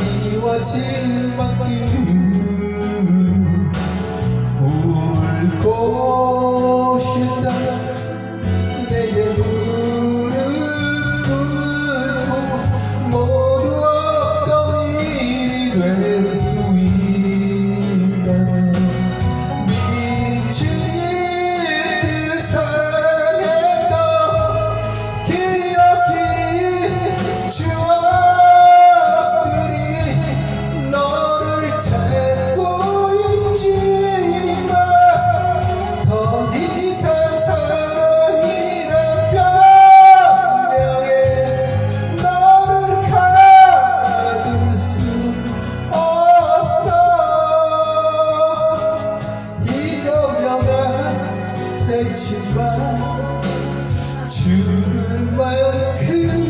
이와 질밖에 울고 싶다. 내게 무릎 꿇고 모두 없던 일이 돼 Tüm gün bayan kırmızı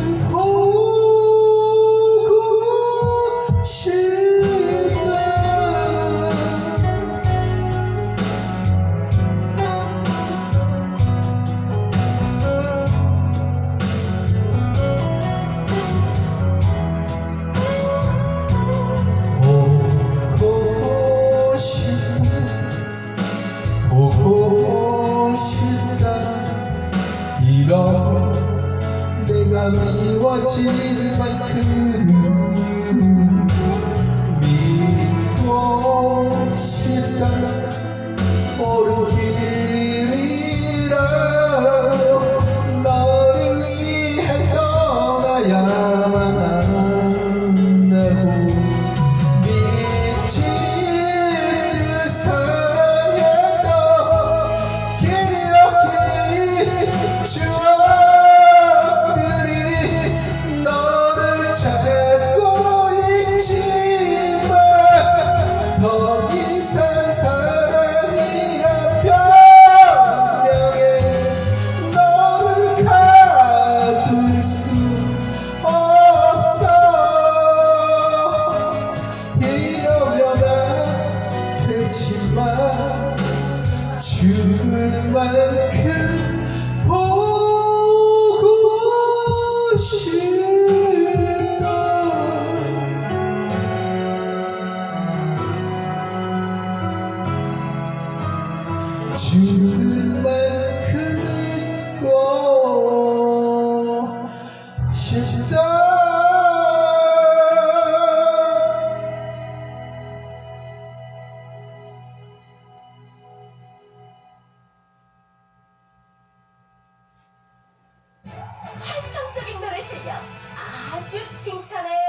네가 미워질 만큼 คืนวันคืนผู้ 실력 아주 칭찬해